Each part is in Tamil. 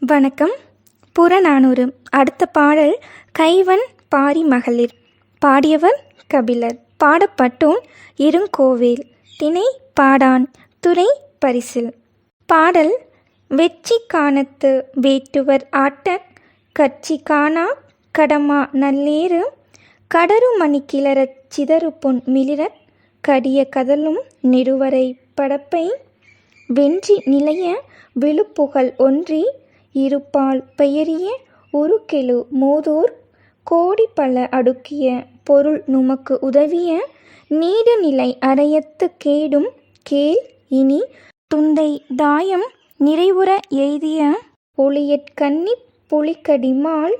வணக்கம். புறநானூறு. அடுத்த பாடல் கைவன் பாரி மகளிர் பாடியவர் கபிலர். பாடப்பட்டோன் இருங்கோவேல் திணை பாடான். துறை பரிசில். பாடல் வெற்றி காணத்து வேட்டுவர் ஆட்ட. கட்சி காணா கடமா நல்லேறு. கடரு மணி கிளறச் சிதறு பொன் மிளிரக் கடிய கதலும் நெடுவரை படப்பை. வென்றி நிலைய விழுப்புகழ் ஒன்றி. இருப்பால் பெயரிய உருக்கெழு மூதூர். கோடி பல அடுக்கிய பொருள் நுமக்கு உதவிய நீடுநிலை அறையத்து கேடும் கேள் இனி. துந்தை தாயம் நிறைவுற எய்திய ஒளியற்கண்ணிப் புலிக்கடிமால்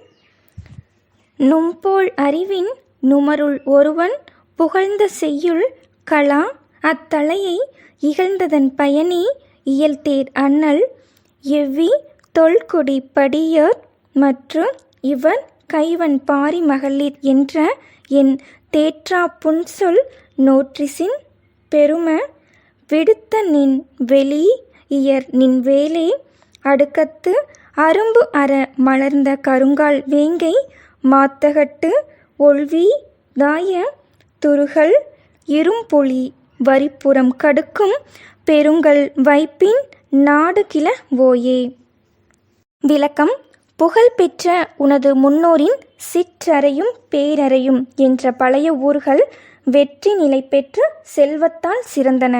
நும்போல் அறிவின் நுமருள் ஒருவன் புகழ்ந்த செய்யுள் கலா. அத்தலையை இகழ்ந்ததன் பயனே இயல்தேர் அண்ணல். எவ்வி தொல்குடி படியர் மற்றும் இவன் கைவன் பாரி மகளிர் என்ற என் தேற்றா புன்சொல் நோற்றிசின் பெரும விடுத்த நின் வெளி இயர் நின் வேலே அடுக்கத்து அரும்பு அற மலர்ந்த கருங்கால் வேங்கை மாத்தகட்டு ஒள்வி தாய துருகல் இரும்புலி வரிப்புறம் கடுக்கும் பெருங்கல் வைப்பின் நாடுகில ஓயே. விளக்கம் புகழ்பெற்ற உனது முன்னோரின் சிற்றறையும் பேரறையும் என்ற பழைய ஊர்கள் வெற்றி நிலை பெற்று செல்வத்தால் சிறந்தன.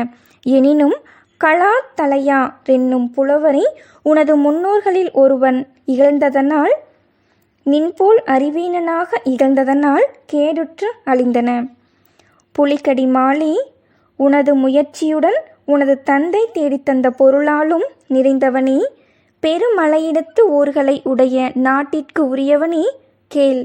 எனினும் கலா தலையா என்னும் புலவரை உனது முன்னோர்களில் ஒருவன் இகழ்ந்ததனால் நின்போல் அறிவீனனாக இகழ்ந்ததனால் கேடுற்று அழிந்தன. புலிக்கடி மாலி உனது முயற்சியுடன் உனது தந்தை தேடித்தந்த பொருளாலும் நிறைந்தவனே பெருமலையிடத்து ஊர்களை உடைய நாட்டிற்கு உரியவனே? கேள்.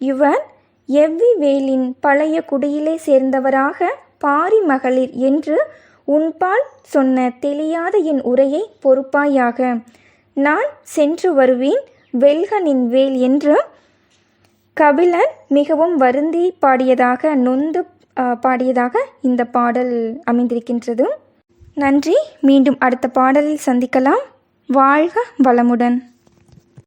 இவர் எவ்வி வேலின் பழைய குடியிலே சேர்ந்தவராக பாரி மகளிர் என்று உன்பால் சொன்ன தெளியாத என் உரையை பொறுப்பாயாக. நான் சென்று வருவேன் வெல்கனின் வேல் என்று. கபிலர் மிகவும் வருந்தி பாடியதாக நொந்து பாடியதாக இந்த பாடல் அமைந்திருக்கின்றது. நன்றி. மீண்டும் அடுத்த பாடலில் சந்திக்கலாம். வாழ்க வளமுடன்.